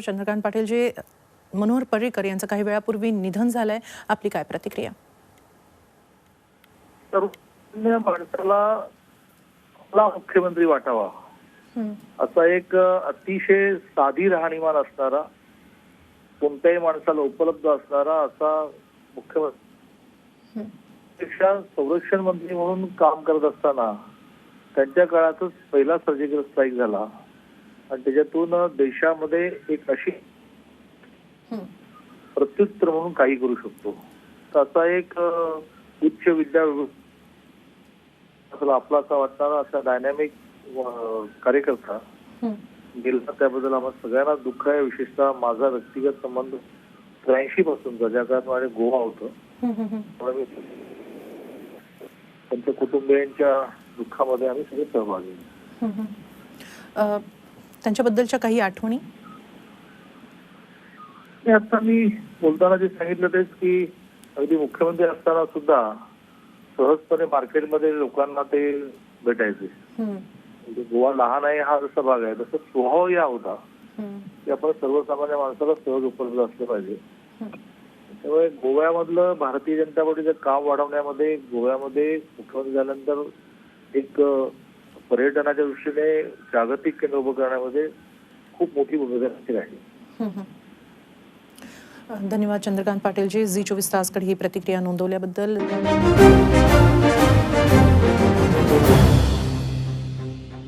चंद्रकांत पाटील जे मनोहर पर्रिकर यांचं काही वेळापूर्वी निधन झालंय. आपली काय प्रतिक्रिया? माणसाला मुख्यमंत्री वाटावा. असा एक अतिशय साधी राहणीमान असणारा कोणत्याही माणसाला उपलब्ध असणारा असा मुख्यमंत्री. पेक्षा संरक्षण मंत्री म्हणून काम करत असताना त्यांच्या काळातच पहिला सर्जिकल स्ट्राईक झाला. आणि त्याच्यातून देशामध्ये एक अशी प्रत्युत्तर म्हणून काही करू शकतो. असा एक उच्च विद्या आपला असा वाटणारा असा डायनॅमिक कार्यकर्ता गेला त्याबद्दल आम्हाला सगळ्यांना दुःख आहे. विशेषतः माझा व्यक्तिगत संबंध त्र्याऐंशी पासूनचा ज्या काळात माझे गोवा होतं. त्यांच्या कुटुंबियांच्या दुःखामध्ये आम्ही सगळे सहभागी. त्यांच्याबद्दलच्या काही आठवणी? आता मी बोलताना जे सांगितलं तेच की अगदी मुख्यमंत्री असताना सुद्धा सहजपणे मार्केटमध्ये लोकांना ते भेटायचे. म्हणजे गोवा लहान आहे हा जसा भाग आहे तसं स्वभाव या होता. की आपण सर्वसामान्य माणसाला सहज उपलब्ध असलं पाहिजे. त्यामुळे गोव्यामधलं भारतीय जनता पार्टीचं काम वाढवण्यामध्ये गोव्यामध्ये मुख्यमंत्री झाल्यानंतर एक पर्यटनाच्या दृष्टीने जागतिक केंद्र उभं करण्यामध्ये खूप मोठी भूमिका त्यांची राहिली धन्यवाद चंद्रकांत पाटीलजी. झी चोवीस तासकडे ही प्रतिक्रिया नोंदवल्याबद्दल.